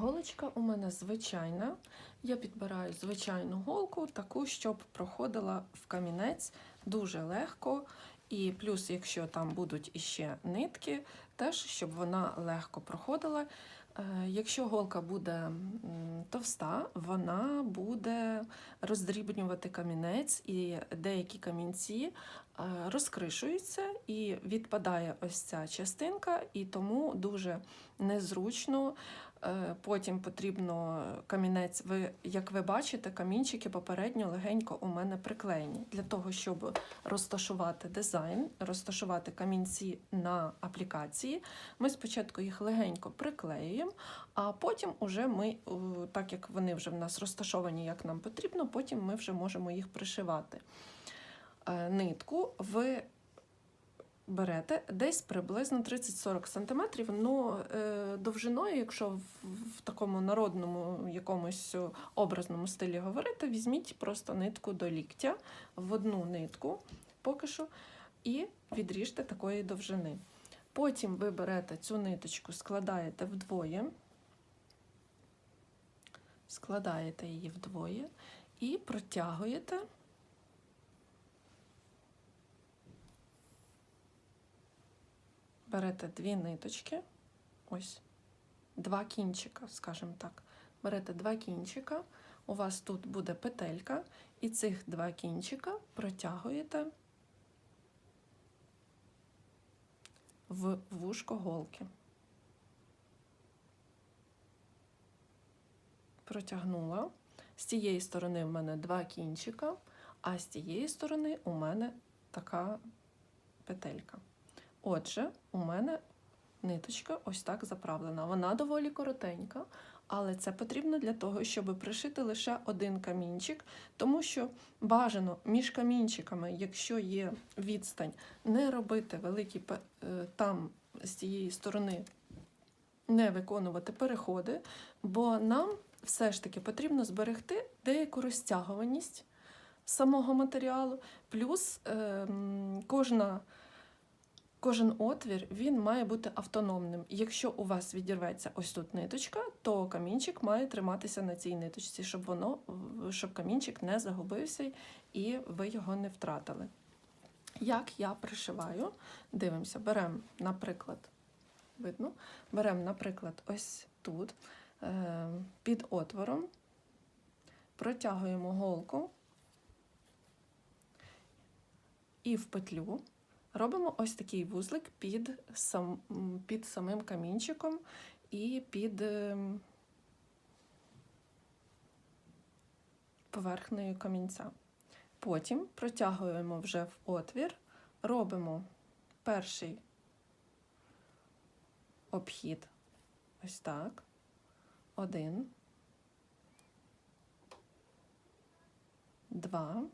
Голочка у мене звичайна. Я підбираю звичайну голку, таку, щоб проходила в камінець дуже легко. І плюс, якщо там будуть іще нитки, теж щоб вона легко проходила. Е, Якщо голка буде товста, вона буде роздрібнювати камінець, і деякі камінці е, розкришуються і відпадає ось ця частинка, і тому дуже незручно. Е, Потім потрібно камінець, ви, як ви бачите, камінчики попередньо легенько у мене приклеєні. Для того, щоб розташувати дизайн, розташувати камінці на аплікації, ми спочатку їх легенько приклеюємо, а потім уже ми, е, так як вони вже в нас розташовані, як нам потрібно, потім ми вже можемо їх пришивати. Е, Нитку ви берете десь приблизно 30-40 см, ну е, довжиною, якщо в, такому народному якомусь образному стилі говорити, візьміть просто нитку до ліктя в одну нитку поки що, і відріжте такої довжини. Потім ви берете цю ниточку, складаєте вдвоє, складаєте її вдвоє і протягуєте. Берете дві ниточки, ось два кінчика, скажімо так. Берете два кінчика, у вас тут буде петелька, і цих два кінчика протягуєте в вушко голки. Протягнула. З цієї сторони в мене два кінчика, а з цієї сторони у мене така петелька. Отже, у мене ниточка ось так заправлена. Вона доволі коротенька, але це потрібно для того, щоб пришити лише один камінчик, тому що бажано між камінчиками, якщо є відстань, не робити великі е, там з цієї сторони. Не виконувати переходи, бо нам все ж таки потрібно зберегти деяку розтягуваність самого матеріалу, плюс ем, кожна Кожен отвір він має бути автономним. Якщо у вас відірветься ось тут ниточка, то камінчик має триматися на цій ниточці, щоб воно щоб камінчик не загубився і ви його не втратили. Як я пришиваю, дивимося, беремо, наприклад, видно, беремо, наприклад, ось тут е, під отвором, протягуємо голку і в петлю. Робимо ось такий вузлик під, сам, під самим камінчиком і під ем, поверхнею камінця. Потім протягуємо вже в отвір, робимо перший обхід. Ось так. Один. Два.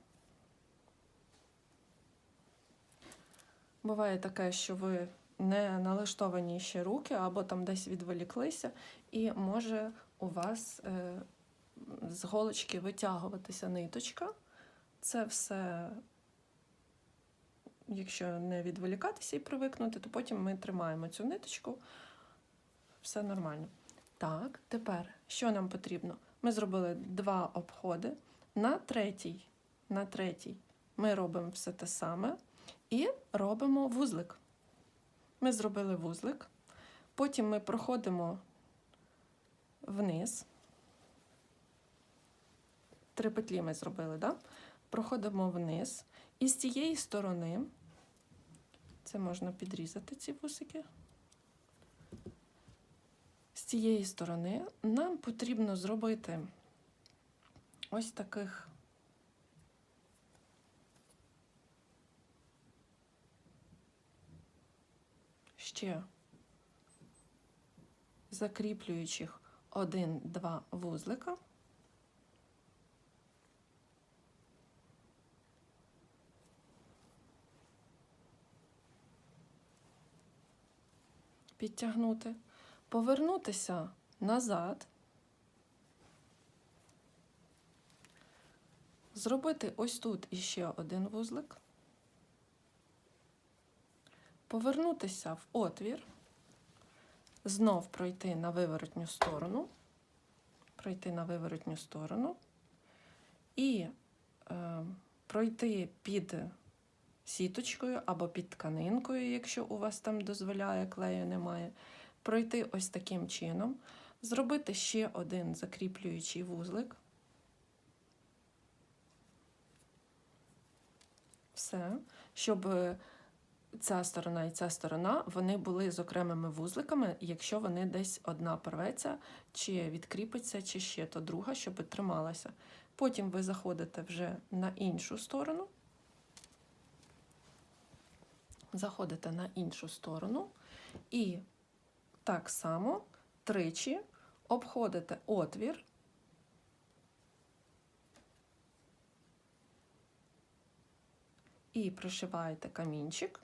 Буває таке, що ви не налаштовані ще руки, або там десь відволіклися, і може у вас е, з голочки витягуватися ниточка. Це все, якщо не відволікатися і привикнути, то потім ми тримаємо цю ниточку. Все нормально. Так, тепер що нам потрібно? Ми зробили два обходи. На третій, на третій ми робимо все те саме. І робимо вузлик. Ми зробили вузлик, потім ми проходимо вниз. Три петлі ми зробили, да? проходимо вниз. І з цієї сторони, це можна підрізати ці вусики. З цієї сторони нам потрібно зробити ось таких ще закріплюючих один-два вузлика. Підтягнути, повернутися назад, зробити ось тут іще один вузлик повернутися в отвір, знов пройти на виворотню сторону пройти на виворотню сторону і е, пройти під сіточкою або під тканинкою, якщо у вас там дозволяє, клею немає. Пройти ось таким чином, зробити ще один закріплюючий вузлик. Все, щоб е, ця сторона і ця сторона вони були з окремими вузликами, якщо вони десь одна порветься, чи відкріпиться, чи ще то друга, щоб трималася. Потім ви заходите вже на іншу сторону. Заходите на іншу сторону і так само тричі обходите отвір. І пришиваєте камінчик.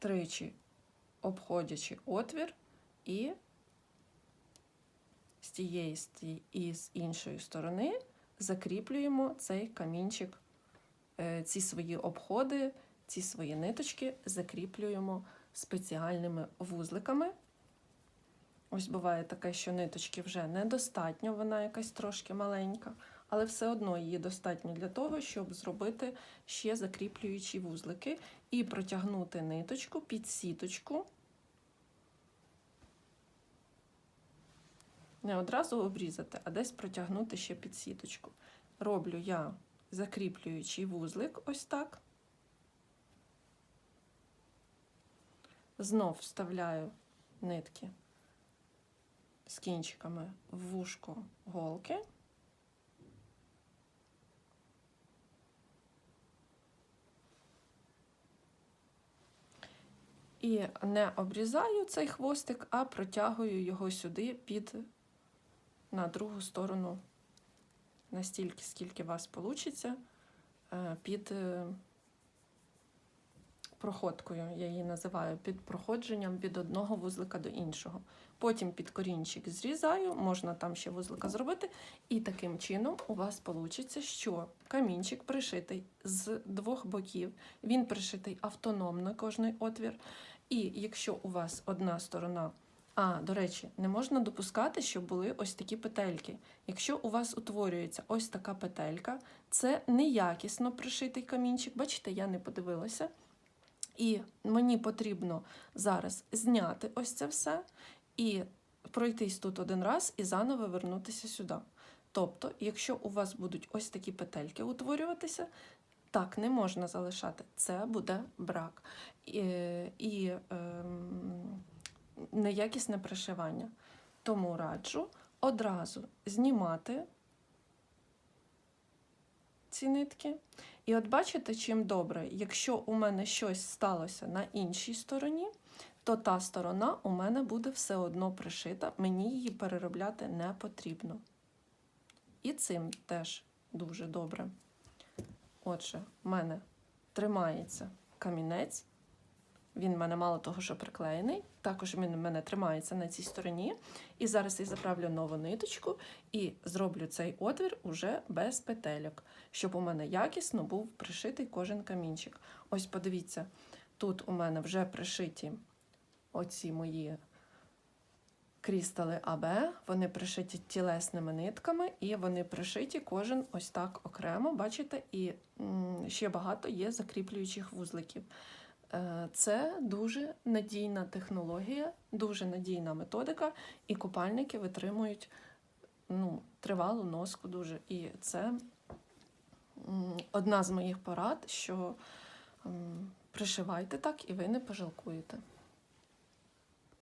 Тричі обходячи отвір і з тієї і з іншої сторони закріплюємо цей камінчик, е, ці свої обходи, ці свої ниточки закріплюємо спеціальними вузликами. Ось буває таке, що ниточки вже недостатньо, вона якась трошки маленька, але все одно її достатньо для того, щоб зробити ще закріплюючі вузлики і протягнути ниточку під сіточку. Не одразу обрізати, а десь протягнути ще під сіточку. Роблю я закріплюючий вузлик ось так. Знов вставляю нитки з кінчиками в вушко голки. І не обрізаю цей хвостик, а протягую його сюди під на другу сторону настільки, скільки у вас вийде, під е, проходкою, я її називаю, під проходженням від одного вузлика до іншого. Потім під корінчик зрізаю, можна там ще вузлика зробити. І таким чином у вас вийде, що камінчик пришитий з двох боків, він пришитий автономно, кожний отвір. І якщо у вас одна сторона, а, до речі, не можна допускати, щоб були ось такі петельки. Якщо у вас утворюється ось така петелька, це неякісно пришитий камінчик. Бачите, я не подивилася. І мені потрібно зараз зняти ось це все і пройтись тут один раз і заново вернутися сюди. Тобто, якщо у вас будуть ось такі петельки утворюватися, так не можна залишати. Це буде брак і, і ем, неякісне пришивання. Тому раджу одразу знімати ці нитки. І от бачите, чим добре, якщо у мене щось сталося на іншій стороні, то та сторона у мене буде все одно пришита, мені її переробляти не потрібно. І цим теж дуже добре. Отже, в мене тримається камінець. Він в мене мало того, що приклеєний. Також він в мене тримається на цій стороні. І зараз я заправлю нову ниточку і зроблю цей отвір уже без петельок, щоб у мене якісно був пришитий кожен камінчик. Ось подивіться, тут у мене вже пришиті оці мої крістали АБ, вони пришиті тілесними нитками, і вони пришиті кожен ось так окремо, бачите, і ще багато є закріплюючих вузликів. Е, Це дуже надійна технологія, дуже надійна методика, і купальники витримують ну, тривалу носку дуже. І це одна з моїх порад, що пришивайте так, і ви не пожалкуєте.